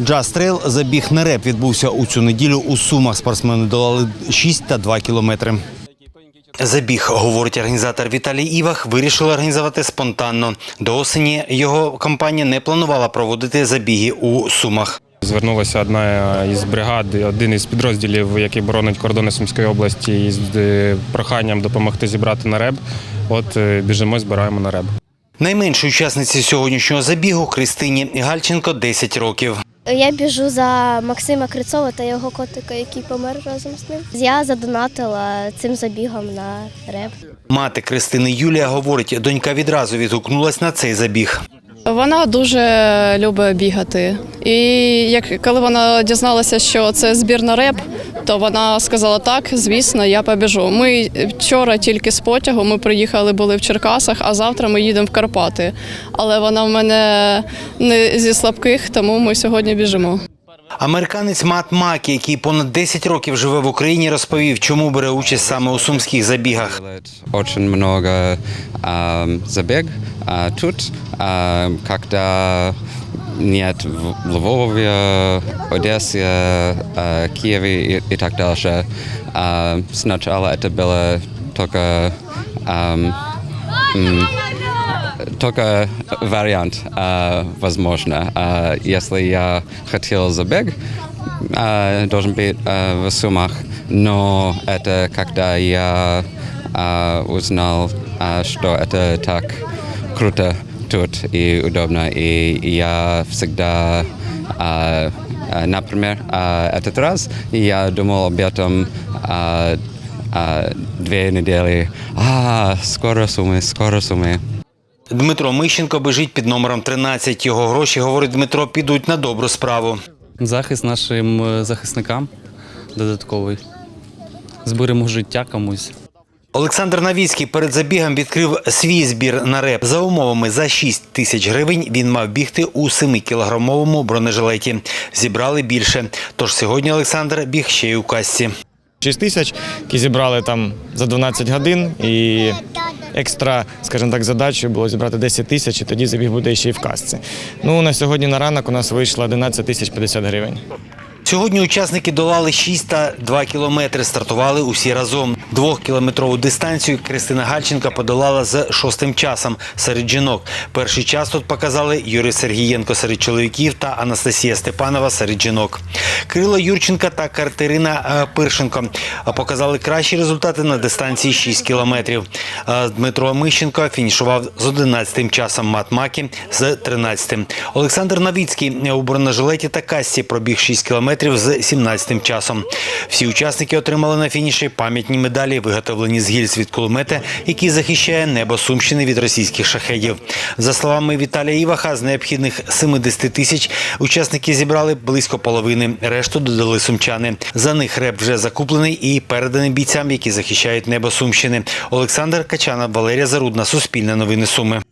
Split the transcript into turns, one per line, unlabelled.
Джаз трейл забіг на реп відбувся у цю неділю у Сумах. Спортсмени долали 6 та 2 кілометри. Забіг, говорить організатор Віталій Івах, вирішили організувати спонтанно. До осені його компанія не планувала проводити забіги у Сумах.
Звернулася одна із бригад, один із підрозділів, який боронить кордони Сумської області, із е, проханням допомогти зібрати на реб. От е, біжимо, збираємо на реб.
Найменшій учасниці сьогоднішнього забігу Христині Гальченко 10 років.
Я біжу за Максима Крицова та його котика, який помер разом з ним. Я задонатила цим забігом на реп.
Мати Кристини Юлія говорить, донька відразу відгукнулась на цей забіг.
Вона дуже любить бігати. І як коли вона дізналася, що це збірна реп, то вона сказала так, звісно, я побіжу. Ми вчора тільки з потягу, ми приїхали, були в Черкасах, а завтра ми їдемо в Карпати. Але вона в мене не зі слабких, тому ми сьогодні біжимо.
Американець Мат Макі, який понад 10 років живе в Україні, розповів, чому бере участь саме у сумських забігах.
очень много ам, тут, когда нет в Львове, Одессе, а, Киеве и, и так дальше. А, сначала это было только ам, м, только вариант а, возможно. А, если я хотел забег, а, должен быть а, в Сумах, но это когда я а, узнал, а, что это так круто тут и удобно, и я всегда, а, а, например, а, этот раз я думал об этом а, а, две недели. А, скоро суммы, скоро суммы.
Дмитро Мищенко бежить під номером 13. Його гроші, говорить Дмитро, підуть на добру справу.
захист нашим е, захисникам додатковий. Зберемо життя комусь.
Олександр Навіцький перед забігом відкрив свій збір на реп. За умовами за 6 тисяч гривень він мав бігти у 7-кілограмовому бронежилеті. Зібрали більше. Тож сьогодні Олександр біг ще й у касці.
6 тисяч, які зібрали там за 12 годин. І екстра, скажімо так, задачею було зібрати 10 тисяч, і тоді забіг буде ще й в касці. Ну, на сьогодні на ранок у нас вийшло 11 тисяч 50 гривень.
Сьогодні учасники долали 6 та 2 кілометри. Стартували усі разом. Двохкілометрову дистанцію Кристина Гальченка подолала з шостим часом серед жінок. Перший час тут показали Юрій Сергієнко серед чоловіків та Анастасія Степанова серед жінок. Кирило Юрченка та Катерина е, Пиршенко е, показали кращі результати на дистанції 6 кілометрів. Е, Дмитро Мищенко фінішував з 11 часом Мат Макі з 13. Олександр Навіцький у бронежилеті та касці пробіг 6 кілометрів з 17 часом. Всі учасники отримали на фініші пам'ятні медалі, виготовлені з гільз від кулемета, який захищає небо Сумщини від російських шахедів. За словами Віталія Іваха, з необхідних 70 тисяч учасники зібрали близько половини. Решту додали сумчани. За них реп вже закуплений і переданий бійцям, які захищають небо Сумщини. Олександр Качана, Валерія Зарудна, Суспільне новини Суми.